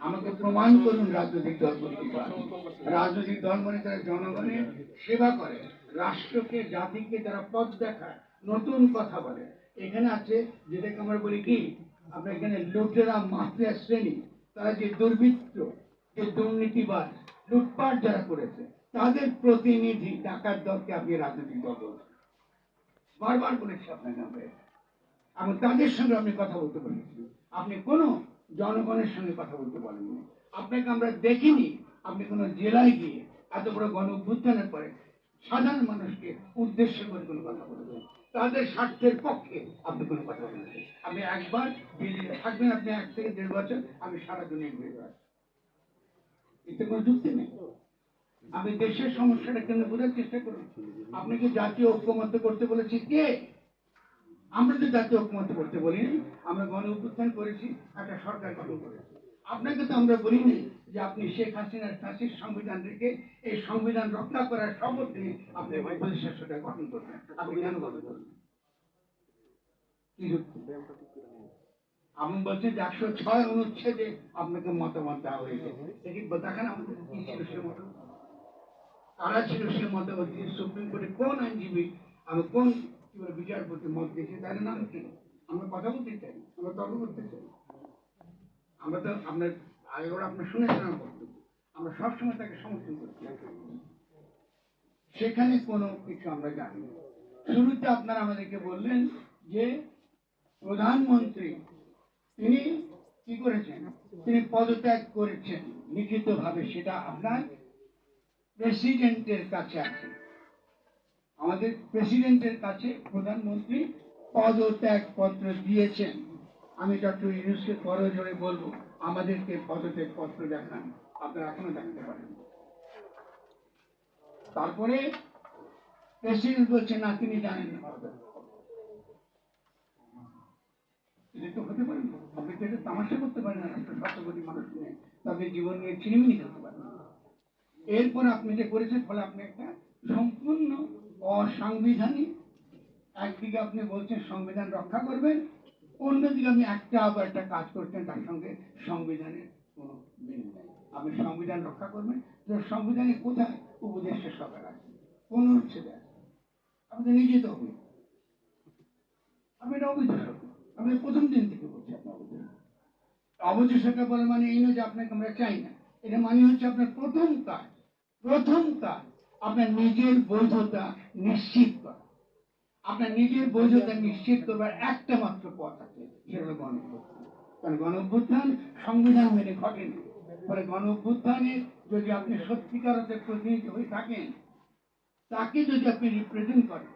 আমাকে প্রমাণ করুন রাজনৈতিক দলগুলি। রাজনৈতিক দল মানে তারা জনগণের সেবা করে, রাষ্ট্রকে, জাতিকে তারা পথ দেখায়, নতুন কথা বলে। এখানে আছে, যেটাকে আমরা বলি কি, আমরা এখানে লুটেরা মাফিয়া শ্রেণি। তারা যে দুর্বৃত্ত, যে দুর্নীতিবাদ লুটপাট যারা করেছে, তাদের প্রতিনিধি ডাকাত দলকে আপনি রাজনৈতিক দল বারবার বলেছি আপনাকে আমরা। এবং তাদের সঙ্গে আপনি কথা বলতে বলেছেন। আপনি কোনো জনগণের সঙ্গে কথা বলতে বলেননি। আপনাকে আমরা দেখিনি। আপনি কোনো জেলায় গিয়ে এত বড় গণ অভ্যুত্থানের পরে সাধারণ মানুষকে উদ্দেশ্য করে কোনো কথা বলেছেন তাদের স্বার্থের পক্ষে আপনি কোনো কথা বলেছেন আপনি একবার দিল্লিতে থাকবেন, আপনি এক থেকে দেড় বছর, আমি সারা দুনিয়া ঘুরে বেড়াচ্ছি। এতে কোনো যুক্তি নেই। আমি দেশের সমস্যাটা কেন বোঝার চেষ্টা করুন? আপনাকে জাতীয় ঐক্যমত্য করতে বলেছি কে? আমরা তো জাতীয় ঐক্যমত্য করতে বলিনি, আমরা গণ অভ্যুত্থান করেছি, একটা সরকার গঠন করেছি। আপনাকে তো আমরা বলিনি যে আপনি শেখ হাসিনার ফাঁসির সংবিধান রেখে এই সংবিধান রক্ষা করার শপথ আপনি প্রতিষ্ঠাটা গঠন করবেন। আপনি কেন গঠন কি যুক্তি? যে একশো ছয় অনুচ্ছেদে আপনাকে মতামত দেওয়া হয়েছে। দেখি, দেখান আমাদের কি ছিল সে মতামত। কারা ছিল সে মতামত? সুপ্রিম কোর্টে কোন আইনজীবী, আমি কোন কি মত দিয়েছে আমরা কথা বলতে চাই, আমরা তর্ক করতে চাই। আমরা তো আপনার, আগে ওরা আপনার শুনেছেন আমার বক্তব্য আমরা সবসময় তাকে সমর্থন করছি। সেখানে কোনো কিছু আমরা জানি শুরুতে আপনারা আমাদেরকে বললেন যে, প্রধানমন্ত্রী, তিনি কি করেছেন? তিনি পদত্যাগ করেছেন লিখিত ভাবে সেটা আপনার প্রেসিডেন্টের কাছে আছে। আমাদের প্রেসিডেন্টের কাছে প্রধানমন্ত্রী পদত্যাগ পত্র দিয়েছেন। আমি ডক্টর ইউনুসকে করজোরে বলব, আমাদেরকে পদত্যাগ পত্র দেখান। আপনারা এখনও দেখাতে পারেন। তারপরে প্রেসিডেন্ট বলছে না, তিনি জানেন না। তো হতে পারে না। আপনি তো এটা তামাশা করতে পারেন না রাষ্ট্র শত মানুষ নিয়ে। তাদের জীবন নিয়ে ছিনিমিনি খেলতে পারেন। এরপর আপনি যে করেছেন, ফলে আপনি একটা সম্পূর্ণ অসাংবিধানিক। একদিকে আপনি বলছেন সংবিধান রক্ষা করবেন, অন্যদিকে আপনি একটা আবার একটা কাজ করছেন তার সঙ্গে সংবিধানের কোনো মিল নেই। আপনি সংবিধান রক্ষা করবেন সংবিধানে কোথায় উপদেষ্টা সরকার আছে? কোন আছে? আপনি নিজে তো অবৈধ আপনি এটা অবৈধ সরকার। আমি প্রথম দিন থেকে বলছি আপনার অবৈধ। অবৈধ সরকার বলে মানে এই নয় যে আপনাকে আমরা চাই না। এটা মানে হচ্ছে আপনার প্রথম কাজ প্রথম কাজ। আপনার নিজের বৈধতা নিশ্চিত করা। আপনার নিজের বৈধতা নিশ্চিত করবার একটা মাত্র পথ আছে, সেটা হলো গণ অভ্যুত্থান কারণ গণ অভ্যুত্থান সংবিধান মেনে ঘটেনি। ফলে গণ অভ্যুত্থানে যদি আপনি সত্যিকার অর্থে প্রতিনিধি হয়ে থাকেন, তাকে যদি আপনি রিপ্রেজেন্ট করেন,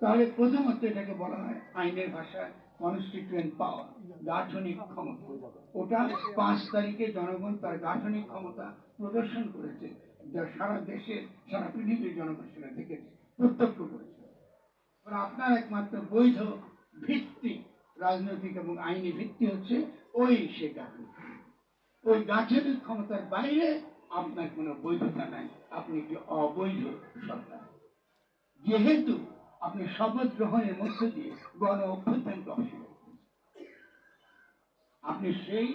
তাহলে প্রথমত এটাকে বলা হয় আইনের ভাষায় কনস্টিটিউয়েন্ট পাওয়ার গাঠনিক ক্ষমতা। ওটা পাঁচ তারিখে জনগণ তার গাঠনিক ক্ষমতা প্রদর্শন করেছে। যা সারা দেশে, সারা পৃথিবীর জনগণ সেটা দেখেছে, প্রত্যক্ষ করেছে। আপনার একমাত্র বৈধ ভিত্তি, রাজনৈতিক এবং আইনি ভিত্তি হচ্ছে ওই সে গাঠনিক। ওই গাঠনিক ক্ষমতার বাইরে আপনার কোনো বৈধতা নাই। আপনি একটি অবৈধ সরকার। যেহেতু আপনি শপথ গ্রহণের মধ্য দিয়ে গণ অভ্যুত্থানকে অস্বীকার করেছেন। আপনি সেই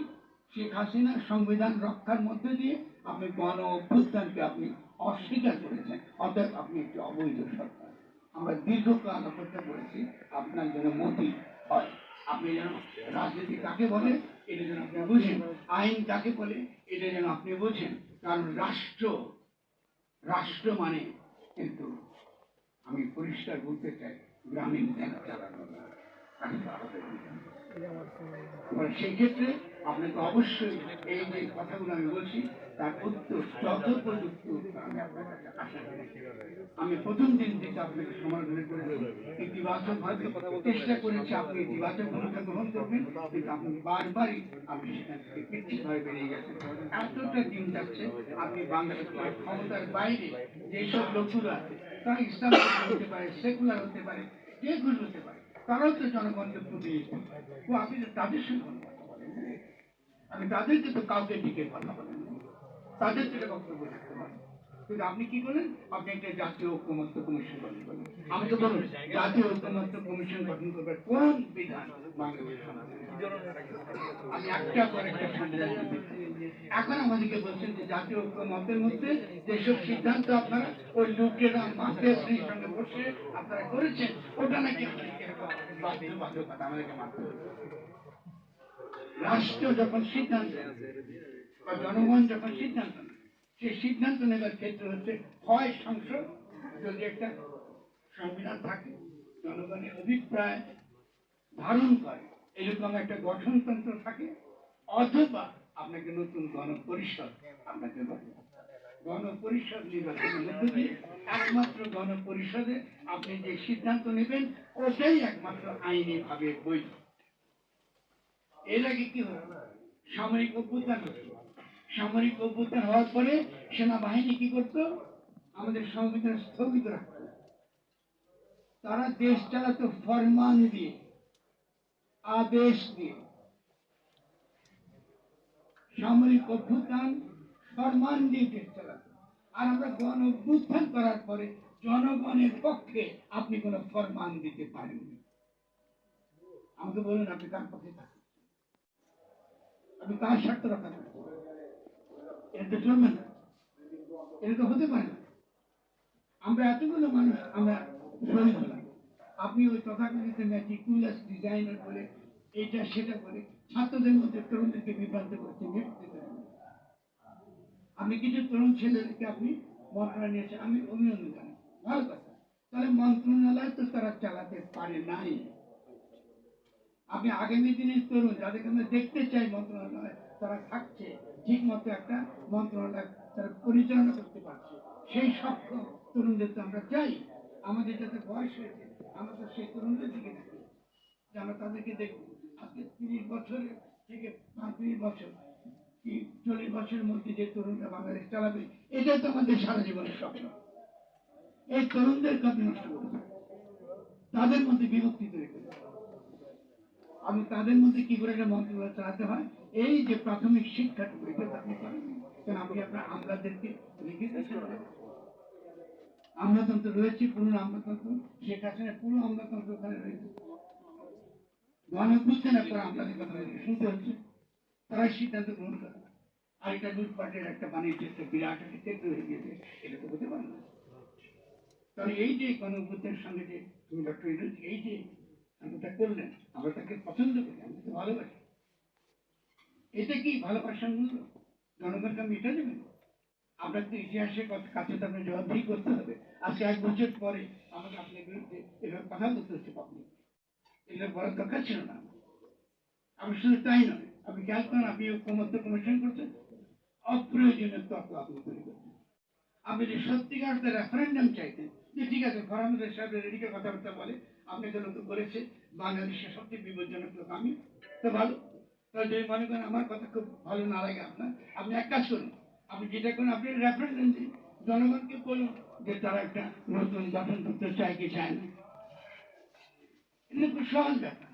শেখ হাসিনার সংবিধান রক্ষার মধ্য দিয়ে আপনি গণ অভ্যুত্থানকে আপনি অস্বীকার করেছেন, অতএব আপনি একটি অবৈধ সরকার। আমরা দীর্ঘকাল অপেক্ষা করেছি আপনার যেন মতি হয়। আপনি যেন রাজনীতি কাকে বলে, এটা যেন আপনি বুঝেন। আইন কাকে বলে, এটা যেন আপনি বুঝেন। কারণ রাষ্ট্র রাষ্ট্র মানে কিন্তু আমি পরিষ্কার বলতে চাই গ্রামীণ ব্যাংক চালানো না। রাষ্ট্র আলাদা জিনিস। এবার সেই ক্ষেত্রে আপনাকে অবশ্যই এই যে কথাগুলো আমি বলছি তার উত্তর যথোপযুক্ত উত্তর আমি প্রথম দিন থেকে আপনাকে সমালোচনা করেছি ইতিবাচক ভাবে চেষ্টা করেছি, আপনি ইতিবাচক ভূমিকা গ্রহণ করবেন, কিন্তু আপনি বারবারই আপনি সেখান থেকে বেরিয়ে গেছেন এতটা দিন যাচ্ছে, আপনি বাংলাদেশের ক্ষমতার বাইরে যেসব লোকগুলো আছে, তারা ইসলাম হতে পারে, সেকুলার হতে পারে, যে কোনো হতে পারে, তারাও তো জনগণকে প্রতিনিধিত্ব তো আপনি তাদের সঙ্গে না। আমি তাদেরকে তো কাউকে দিকে কথা বলেন। তাদের থেকে বক্তব্য রাখতে পারেন। কিন্তু আপনি কি করলেন আপনি একটা জাতীয় ঐক্যমত্য কমিশন গঠন করলেন আমাকে বলুন জাতীয় ঐক্যমত্য কমিশন গঠন করবার কোন বিধান আমি একটা পর একটা এখন আমাদেরকে বলছেন যে জাতীয় ঐক্যমতের মধ্যে যেসব সিদ্ধান্ত আপনারা ওই লোকেরা মাঠের শ্রেণির সঙ্গে বসে আপনারা করেছেন, ওটা নাকি আমাদেরকে মানতে রাষ্ট্র যখন সিদ্ধান্ত বা জনগণ যখন সিদ্ধান্ত নেয়, সেই সিদ্ধান্ত নেবার ক্ষেত্রে হচ্ছে হয় সংসদ, যদি একটা সংবিধান থাকে, জনগণের অভিপ্রায় ধারণ করে, এরকম একটা গঠনতন্ত্র থাকে, অথবা আপনাকে নতুন গণপরিষদ, আপনাকে হবে। গণপরিষদ নির্বাচনের মধ্য দিয়ে একমাত্র গণপরিষদে আপনি যে সিদ্ধান্ত নেবেন, ওটাই একমাত্র আইনি ভাবে বৈধ এর আগে কি হলো সামরিক অভ্যুত্থান হলো সামরিক অভ্যুত্থান হওয়ার পরে সেনাবাহিনী কি করতো? আমাদের সংবিধান স্থগিত রাখতো। তারা দেশ চালাতো ফরমান দিয়ে, আদেশ দিয়ে। সামরিক অভ্যুত্থান ফরমান দিয়ে দেশ চালাতো। আর আমরা গণ অভ্যুত্থান করার পরে জনগণের পক্ষে আপনি কোনো ফরমান দিতে পারেননি। আমাকে বলুন, আপনি কার পক্ষে থাকেন? আপনি কার স্বার্থ রক্ষা করেন? এটা চলবে না হতে পারে। না আমরা এতগুলো মানুষ, আমরা আপনি ওই তথাকথিত ডিজাইনার বলে এটা সেটা ছাত্রদের মধ্যে তরুণদেরকে বিভ্রান্ত করছে বিভ্রান্ত আপনি কিছু তরুণ ছেলেদেরকে আপনি মন্ত্রণালয় নিয়েছেন আমি অভিনন্দন জানাই। ভালো কথা। তাহলে মন্ত্রণালয় তো তারা চালাতে পারে নাই। আপনি আগামী দিনের তরুণ, যাদেরকে আমরা দেখতে চাই মন্ত্রণালয়, তারা থাকছে। ঠিক মতো একটা মন্ত্রণালয় তারা পরিচালনা করতে পারছে। সেই সক্ষম তরুণদের তো আমরা চাই। আমাদের যাতে বয়স হয়েছে, আমরা তো সেই তরুণদের দিকে দেখি। যে আমরা তাদেরকে দেখব। আজকে তিরিশ বছরের থেকে পঁয়ত্রিশ বছর কি চল্লিশ বছরের মধ্যে যে তরুণরা বাংলাদেশ চালাবে, এটাই তো আমাদের সারা জীবনের স্বপ্ন। এই তরুণদের আপনি নষ্ট করতে তাদের মধ্যে বিভক্তি তৈরি করতে আমি তাদের মধ্যে কি করে একটা মন্ত্রণালয় চালাতে হয়? এই যে প্রাথমিক শিক্ষাটুকু, এটা তো আপনি করেন কারণ আপনি আপনার আমলাদেরকে রেখে দিয়েছেন আমলাতন্ত্র রয়েছে পুরো আমলাতন্ত্র। শেখ হাসিনার পুরো আমলাতন্ত্র ওখানে রয়েছে। গণ বুঝছেন আপনার আমলাদের কথা শুনতে হচ্ছে। তারাই সিদ্ধান্ত গ্রহণ করে। আর এটা লুটপাটের একটা বাণিজ্য বিরাট, একটা ক্ষেত্র হয়ে গিয়েছে, এটা তো হতে পারে না। তাহলে এই যে গণভূতের সঙ্গে যে তুমি ডক্টর এই যে এটা করলেন, আমরা তাকে পছন্দ করি, আমরা তাকে ভালোবাসি। এটা কি ভালোবাসার মূল্য জনগণকে এটা দেবেন আপনার তো ইতিহাসের কথা- কাছে তো আপনার জবাবদিহি করতে হবে। আজকে এক বছর পরে আমাকে আপনার বিরুদ্ধে এভাবে কথা বলতে হচ্ছে পাবলিক এগুলো বলার দরকার ছিল না। আমি শুধু তাই নয়, আপনি খেয়াল করেন, আপনি ঐক্যমত্য কমিশন করছেন। অপ্রয়োজনীয় তত্ত্ব আপনি তৈরি করছেন। আপনি যে সত্যিকার রেফারেন্ডাম চাইতেন, যে ঠিক আছে ফরামদের সাহেব রেডিকে কথাবার্তা বলে আপনাকে লোক বলেছে, বাংলাদেশের সবচেয়ে বিপজ্জনক লোক আমি। তো ভালো। যদি মনে করেন আমার কথা খুব ভালো না লাগে আপনার, আপনি এক কাজ করুন, আপনি যেটা করুন, আপনি রেফারেন্ডাম দিন। জনগণকে বলুন যে তারা একটা নতুন গঠন করতে চায় কি চায় না। খুব সহজ ব্যাপার।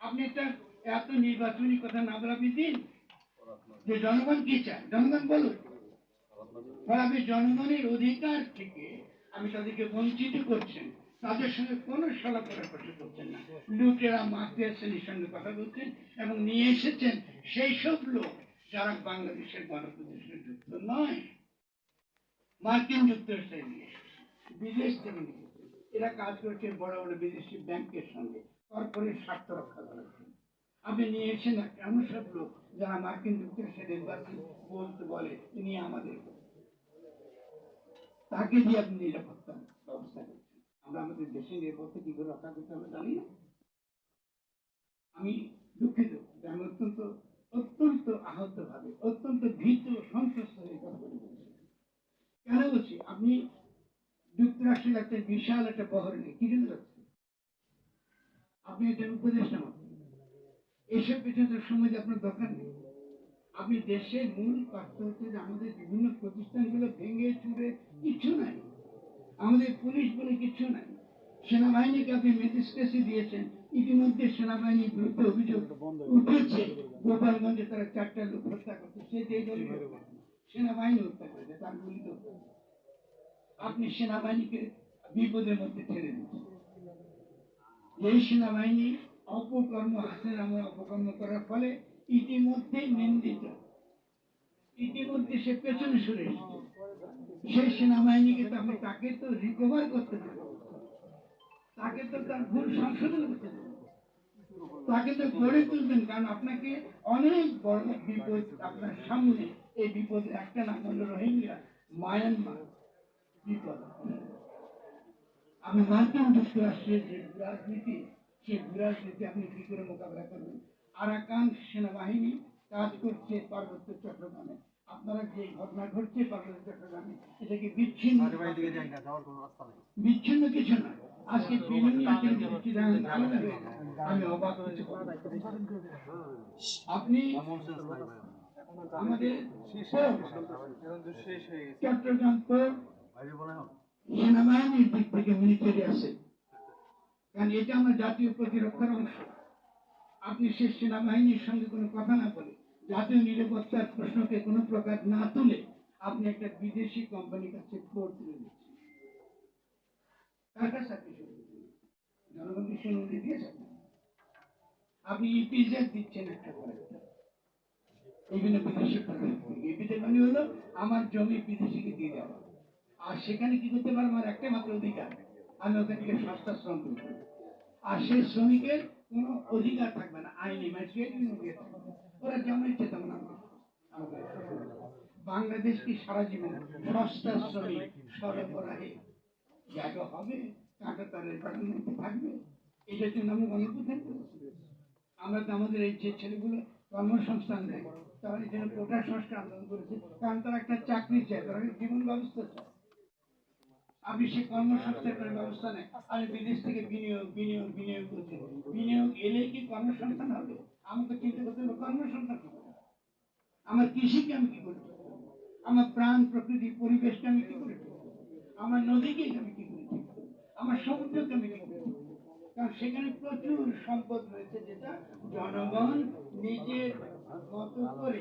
আপনি একটা এত নির্বাচনী কথা না বলে আপনি দিন। যে জনগণ কি চায়? জনগণ বলুন। ফলে আপনি জনগণের অধিকার থেকে আমি তাদেরকে বঞ্চিত করছেন। তাদের সঙ্গে কোনো সলা পরামর্শ করছেন না। লুটেরা মাফিয়া শ্রেণির সঙ্গে কথা বলছেন এবং নিয়ে এসেছেন সেই সব লোক যারা বাংলাদেশের গণপ্রদেশের যুক্ত নয়। মার্কিন যুক্তরাষ্ট্রে নিয়ে বিদেশ থেকে নিয়ে এরা কাজ করছে বড় বড় বিদেশি ব্যাংকের সঙ্গে, কর্পোরেট স্বার্থ রক্ষা করার জন্য। আপনি নিয়ে এসেছেন এমন সব লোক যারা মার্কিন যুক্তরাষ্ট্রের নির্বাচন বলতে বলে, তিনি আমাদের। তাকে দিয়ে আপনি নিরাপত্তা ব্যবস্থা আমরা আমাদের দেশের নিরাপত্তা কি করে রক্ষা করতে হবে জানি না আমি দুঃখিত যে আমি অত্যন্ত অত্যন্ত আহত ভাবে অত্যন্ত ভীত সন্ত্রস্ত হয়ে কথা বলে। বলছি কেন বলছি? আপনি যুক্তরাষ্ট্রের একটা বিশাল একটা বহর নেই কি জন্য আপনি এটার উপদেষ্টা মাত্র এসব পেছনে সময় আপনার দরকার নেই। আপনি দেশের মূল কাজটা হচ্ছে যে আমাদের বিভিন্ন প্রতিষ্ঠানগুলো আমাদের পুলিশ বলে কিছু নাই। সেনাবাহিনীকে আপনি ম্যাজিস্ট্রেসি দিয়েছেন ইতিমধ্যে সেনাবাহিনীর বিরুদ্ধে অভিযোগ উঠেছে। গোপালগঞ্জে তারা চারটা লোক হত্যা করছে। সে যে সেনাবাহিনী হত্যা করেছে, তার গুলিতে আপনি সেনাবাহিনীকে বিপদের মধ্যে ঠেলে দিচ্ছেন এই সেনাবাহিনী অপকর্ম হাসিনা আমলে অপকর্ম করার ফলে ইতিমধ্যে নিন্দিত ইতিমধ্যে সে পেছনে সরে এসেছে। সেই সেনাবাহিনীকে তো আপনি তাকে তো রিকভার করতে দেবেন তাকে তো তার ভুল সংশোধন করতে দেবেন তাকে তো গড়ে তুলবেন, কারণ আপনাকে অনেক বড় বিপদ আপনার সামনে। এই বিপদের একটা নাম হলো রোহিঙ্গা, মায়ানমার বিপদ। আমি মার্কিন যুক্তরাষ্ট্রের যে রাজনীতি, সেই রাজনীতি আপনি কি করে মোকাবেলা করবেন? আরাকান সেনাবাহিনী কাজ করছে পার্বত্য চট্টগ্রামে। আপনারা যে ঘটনা ঘটছে এটা কি বিচ্ছিন্ন বিচ্ছিন্ন কিছু না আজকে হয়ে আমি অবাক আপনি আমাদের চট্টগ্রাম পোর্ট সেনাবাহিনীর দিক থেকে মিলিটারি আছে কারণ এটা আমার জাতীয় প্রতিরক্ষার অংশ আপনি সে সেনাবাহিনীর সঙ্গে কোনো কথা না বলে জাতীয় নিরাপত্তার প্রশ্নকে কোনো প্রকার না তুলে আপনি একটা বিদেশি কোম্পানির কাছে পোর্ট তুলে দিচ্ছেন। আপনি মানে হলো আমার জমি বিদেশিকে দিয়ে আর সেখানে কি করতে আমার মাত্র অধিকার। আমি সস্তা শ্রম আর সেই শ্রমিকের কোনো অধিকার থাকবে না। আইনি ম্যাজিস্ট্রেট ওরা যেমন আমার আমাকে বাংলাদেশ কি সারা জীবন সস্তা শ্রমিক সরবরাহে জায়গা হবে কাঁটা তারের বাড়ার থাকবে। এটার জন্য আমরা গণপ্রধান আমরা তো আমাদের এই যে ছেলেগুলো কর্মসংস্থান দেয়, তারা এই জন্য কোটা সংস্কার আন্দোলন করেছে, কারণ তারা একটা চাকরি চায়, তারা জীবন ব্যবস্থা চায়। আপনি সে কর্মসংস্থানের ব্যবস্থা নেই। আমি বিদেশ থেকে বিনিয়োগ বিনিয়োগ বিনিয়োগ করছি। বিনিয়োগ এলে কি কর্মসংস্থান হবে? আমার কৃষিকে আমি কি করতে আমার প্রাণ প্রকৃতি পরিবেশকে আমি কি করে আমার নদীকে আমি কি করে আমার সমুদ্রকে আমি কি করে কারণ সেখানে প্রচুর সম্পদ রয়েছে যেটা জনগণ নিজের মতো করে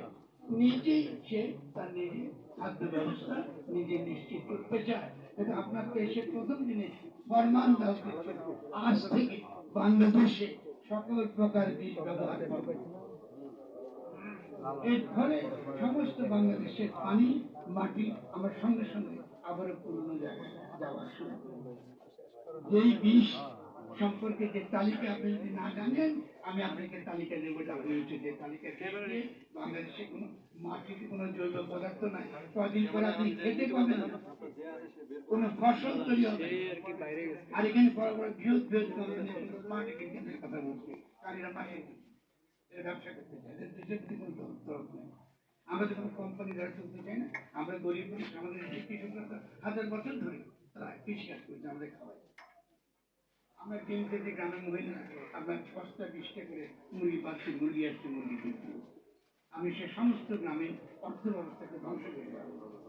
নিজেই সে তার নিজের খাদ্য ব্যবস্থা নিজে নিশ্চিত করতে চায়। কিন্তু আপনার দেশে প্রথম দিনে ফরমান হয়েছে, আজ থেকে বাংলাদেশে সকল প্রকার বীজ ব্যবহার এর ফলে সমস্ত বাংলাদেশের পানি, মাটি আমার সঙ্গে সঙ্গে আবারও পুরনো জায়গায় যাওয়া শুরু বিষ সম্পর্কে যে তালিকা আপনি যদি না জানেন আমি আপনাকে তালিকা দেবো যে তালিকা দেখলে বাংলাদেশে কোনো মাটিতে কোনো জৈব পদার্থ নাই। কদিন পর আপনি খেতে পাবেন না। কোনো ফসল তৈরি হবে না। আর এখানে বড় বড় বৃহৎ বৃহৎ কোম্পানি স্মার্ট কেন্দ্রের কথা বলছে। কারীরা মাসে ব্যবসা করতে চায়। দেশের কোনো দর- নেই। আমরা যখন কোম্পানি দ্বারা চলতে চাই না আমরা গরিব মানুষ আমাদের কৃষকরা হাজার বছর ধরে তারা কৃষিকাজ করছে আমাদের খাওয়াই আমরা তিন থেকে গ্রামের মহিলা আপনার সস্তা বিশটা করে মুরগি পাচ্ছে মুরগি আসছে মুরগি কিনতে আমি সে সমস্ত গ্রামের অর্থ ব্যবস্থাকে ধ্বংস করে। ধ্বংস